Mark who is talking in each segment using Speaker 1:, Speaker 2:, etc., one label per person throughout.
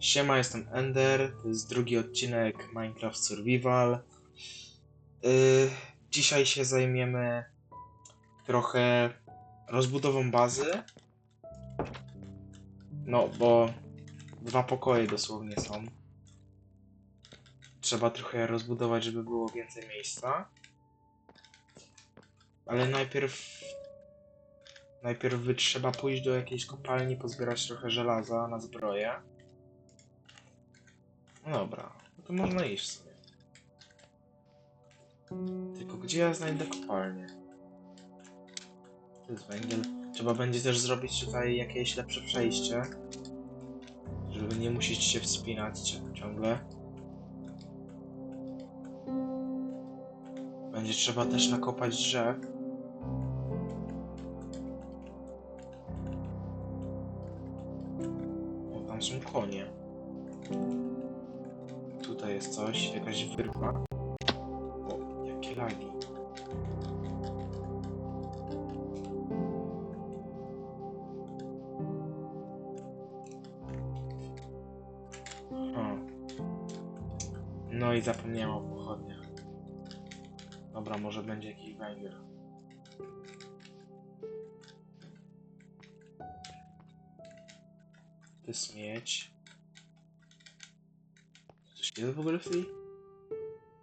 Speaker 1: Siema, jestem Ender. To jest drugi odcinek Minecraft Survival. Yy, dzisiaj się zajmiemy trochę rozbudową bazy. No, bo dwa pokoje dosłownie są. Trzeba trochę rozbudować, żeby było więcej miejsca. Ale najpierw Najpierw trzeba pójść do jakiejś kopalni, pozbierać trochę żelaza na zbroję. Dobra, no to można iść sobie. Tylko gdzie ja znajdę kopalnię? To jest węgiel. Trzeba będzie też zrobić tutaj jakieś lepsze przejście. Żeby nie musieć się wspinać ci- ciągle. Będzie trzeba też nakopać drzew. O, tam są konie. Tutaj jest coś, jakaś wyrwa. O, jakie lagi. O. No i zapomniałem o pochodniach. Dobra, może będzie jakiś węgiel. To jest miedź. Jest w ogóle w tej?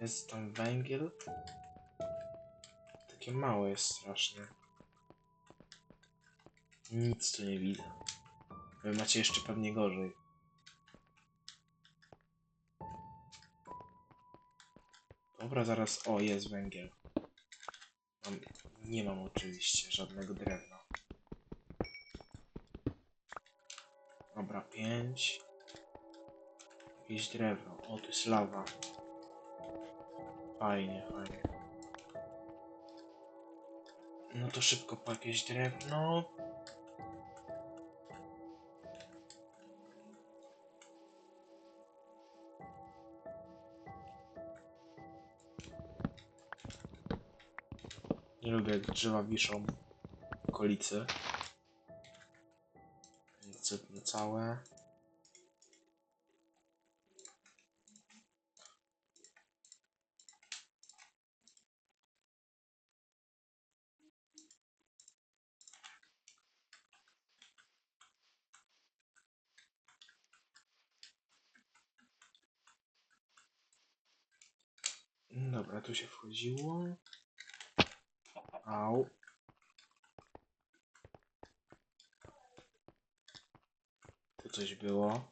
Speaker 1: Jest tam węgiel. Takie małe jest strasznie. Nic tu nie widzę. Wy macie jeszcze pewnie gorzej. Dobra, zaraz. O, jest węgiel. Mam... Nie mam oczywiście żadnego drewna. Dobra, pięć. Jakieś drewno. O, tu jest lawa. Fajnie, fajnie. No to szybko po jakieś drewno. Nie lubię jak drzewa wiszą w okolicy. Zetnę całe. Dobra, tu się wchodziło. Au. Tu coś było.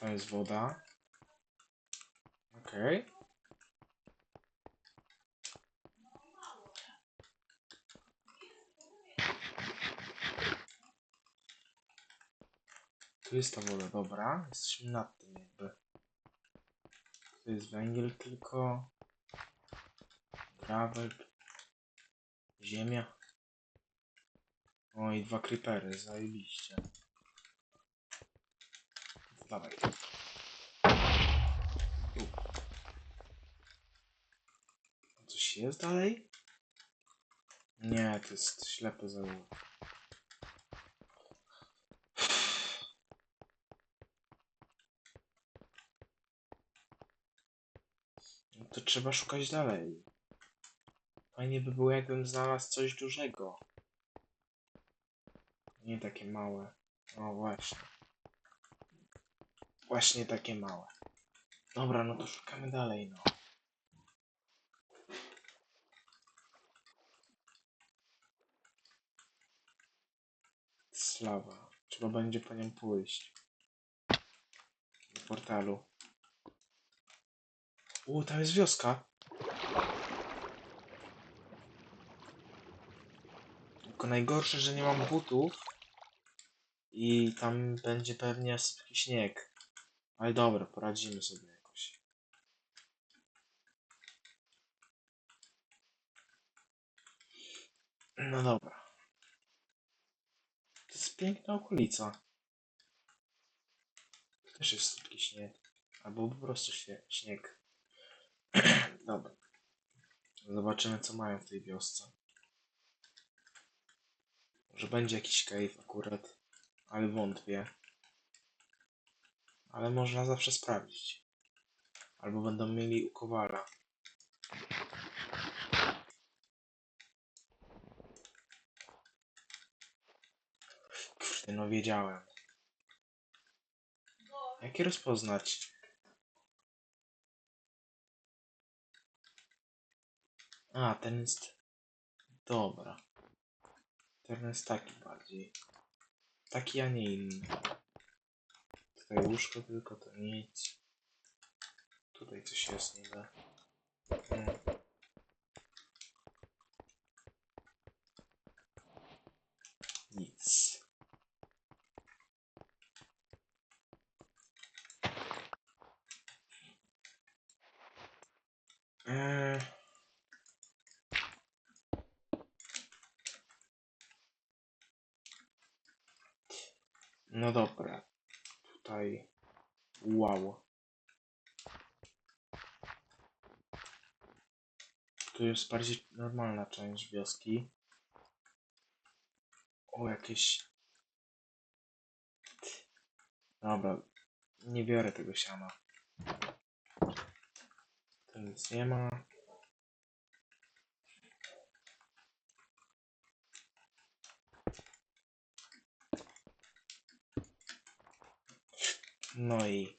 Speaker 1: To jest woda. Okej. Tu jest ta woda, dobra. Jesteśmy nad tym jakby. To jest węgiel tylko. Gravel. Ziemia. O i dwa creepery, zajebiście. Dawaj. Coś jest dalej? Nie, to jest ślepy zaułek. Trzeba szukać dalej. Fajnie by było, jakbym znalazł coś dużego. Nie takie małe. No właśnie. Właśnie takie małe. Dobra, no to szukamy dalej, no. Slawa. Trzeba będzie po nią pójść. Do portalu. U, tam jest wioska. Tylko najgorsze, że nie mam butów. I tam będzie pewnie sypki śnieg. Ale dobra, poradzimy sobie jakoś. No dobra. To jest piękna okolica. Też jest sypki śnieg. Albo po prostu śnie śnieg. dobra. Zobaczymy, co mają w tej wiosce. Może będzie jakiś cave akurat, ale wątpię. Ale można zawsze sprawdzić. Albo będą mieli u Kowala. Kurde, no wiedziałem. Jak je rozpoznać? A, ten jest... Dobra. Ten jest taki bardziej. Taki, a nie inny. Tutaj łóżko tylko, to nic. Tutaj coś jest niby. Hmm. Nic. Eee. No dobra. Tutaj. Wow. Tu jest bardziej normalna część wioski. O, jakieś. Dobra. Nie biorę tego siana. Tu nic nie ma. No i.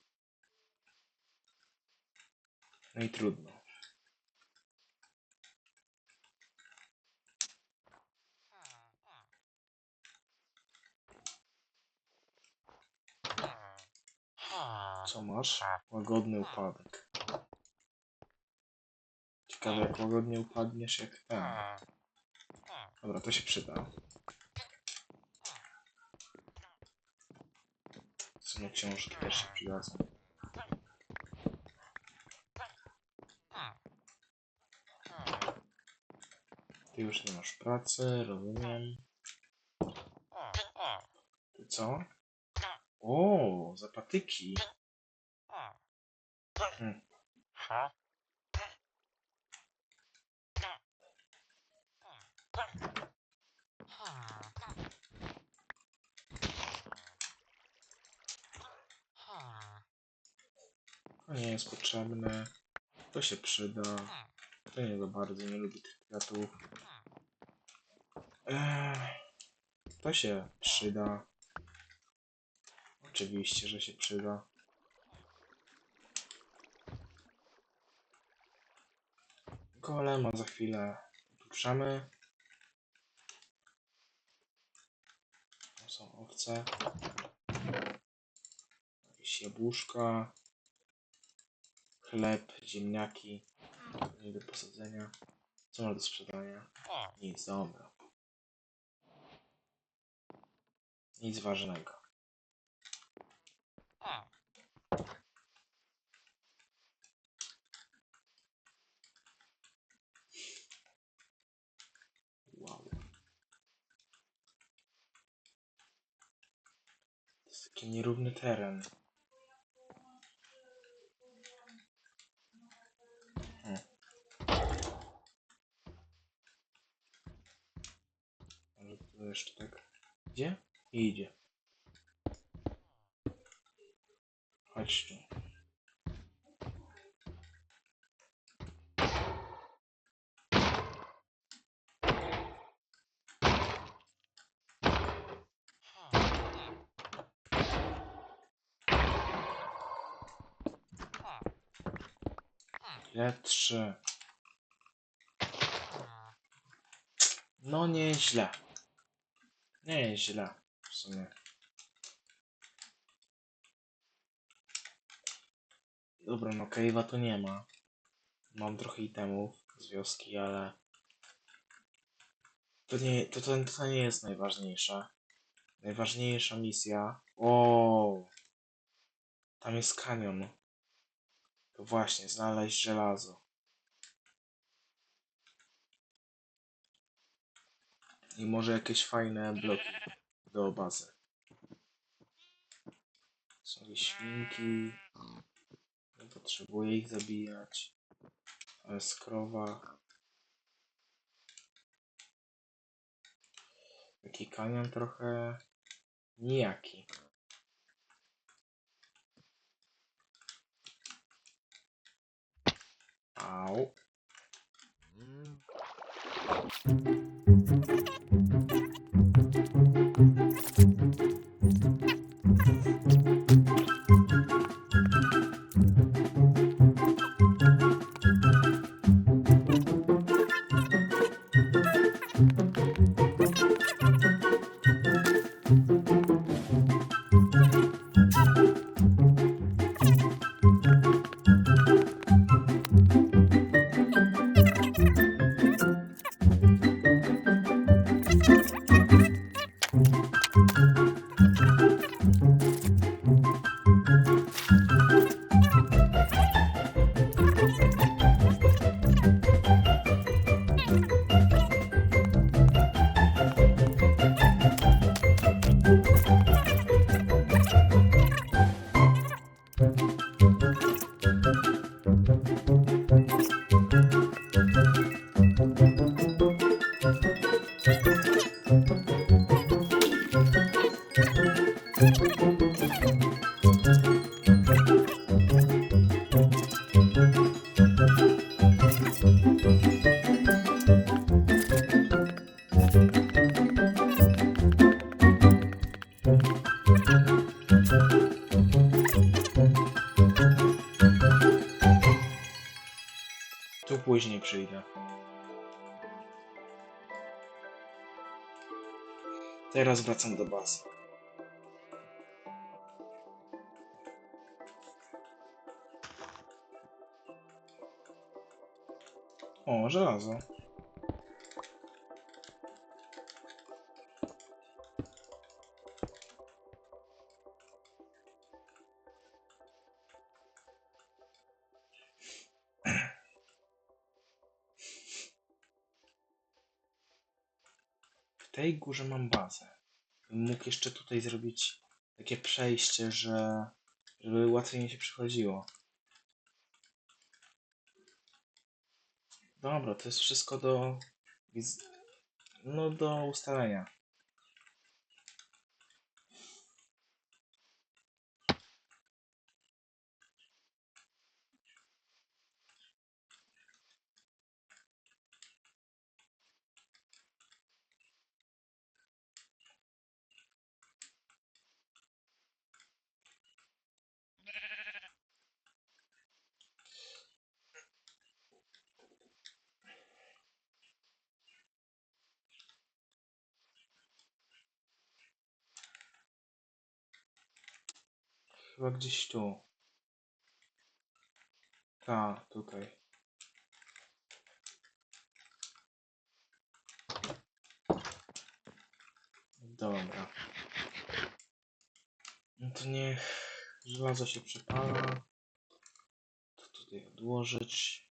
Speaker 1: No i trudno. Co masz? Łagodny upadek. Ciekawe jak łagodnie upadniesz jak ten. Dobra, to się przyda. Sumie książki też się przydadzą. Ty już nie masz pracy, rozumiem. Ty co? O, zapatyki. Hmm. To nie jest potrzebne. To się przyda. To nie za bardzo, nie lubię tych kwiatów. Eee, to się przyda. Oczywiście, że się przyda. Golema za chwilę puszczamy. To są owce. Jakieś jabłuszka. Chleb, ziemniaki. Nie do posadzenia. Co ma do sprzedania? Nic, dobra. Nic ważnego. Wow. To jest taki nierówny teren. Hmm. Może to jeszcze tak idzie? I idzie. Chodź tu. Trzy. No nieźle. Nieźle. W sumie. Dobra, no cave'a tu nie ma. Mam trochę itemów z wioski, ale... To nie, to, to, to nie jest najważniejsze. Najważniejsza misja... O, Tam jest kanion. To właśnie, znaleźć żelazo. I może jakieś fajne bloki do bazy. Są jakieś świnki. Nie potrzebuję ich zabijać. To jest krowa. Taki kanion trochę nijaki. Au. Tu Teraz wracam do bazy. O, żelazo. Tej górze mam bazę. Mógł jeszcze tutaj zrobić takie przejście, że żeby łatwiej mi się przychodziło. Dobra, to jest wszystko do no do ustalenia. Chyba gdzieś tu. Ta, tutaj. Dobra. No to niech żelazo się przepala. To tutaj odłożyć.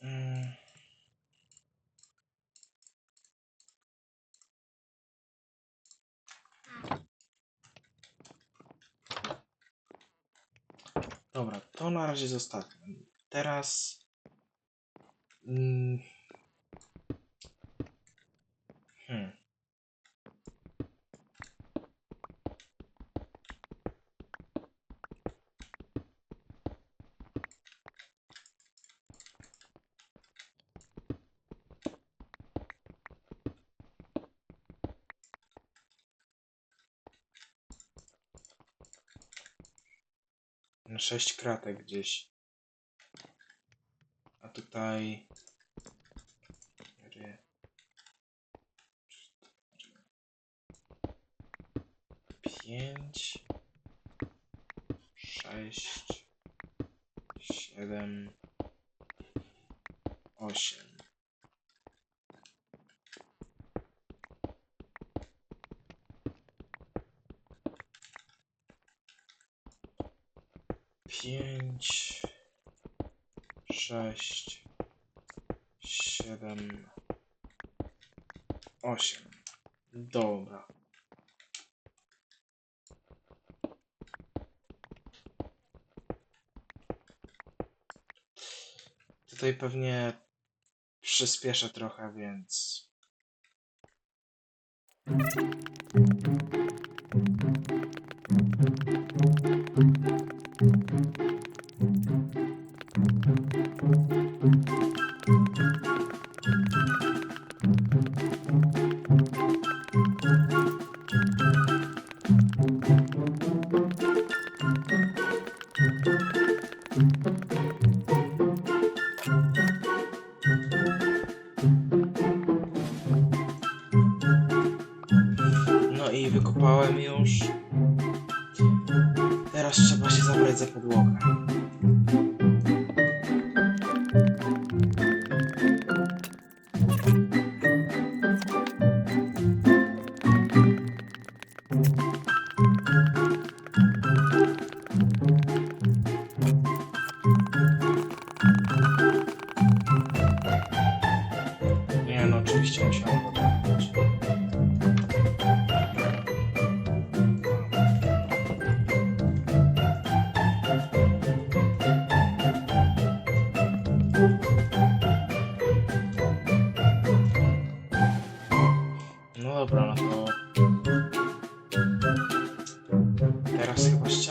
Speaker 1: Mm. Dobra, to na razie zostawmy. Teraz. Mm. Hmm. Na sześć kratek gdzieś. A tutaj. Pięć. Sześć. Siedem. Osiem. Pięć, sześć, siedem, osiem. Dobra. Tutaj pewnie przyspieszę trochę, więc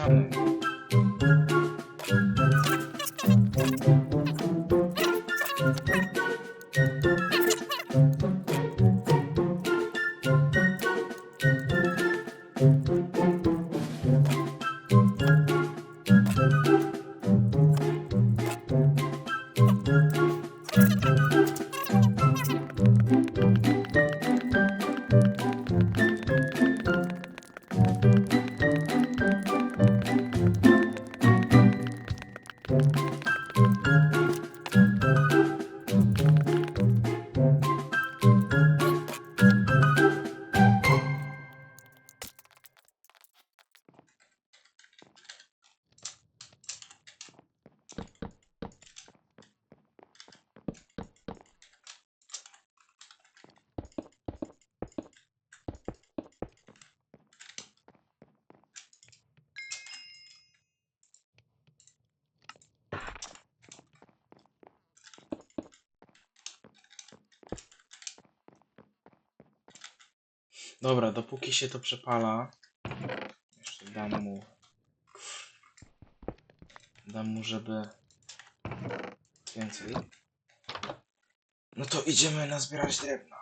Speaker 1: Teraz Dobra, dopóki się to przepala, jeszcze dam mu. Dam mu, żeby więcej. No to idziemy nazbierać drewna.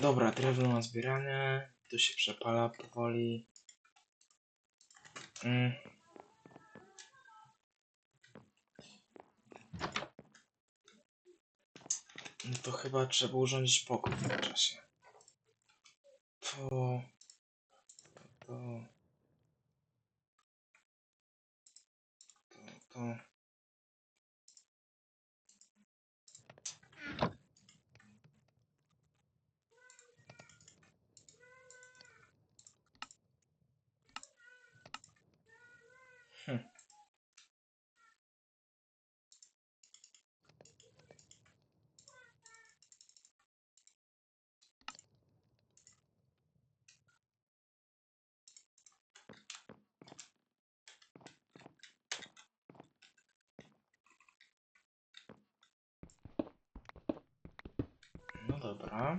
Speaker 1: Dobra, drewno na zbieranie. To się przepala powoli. Mm. No to chyba trzeba urządzić pokój w tym czasie. To... To... To... To... dobra.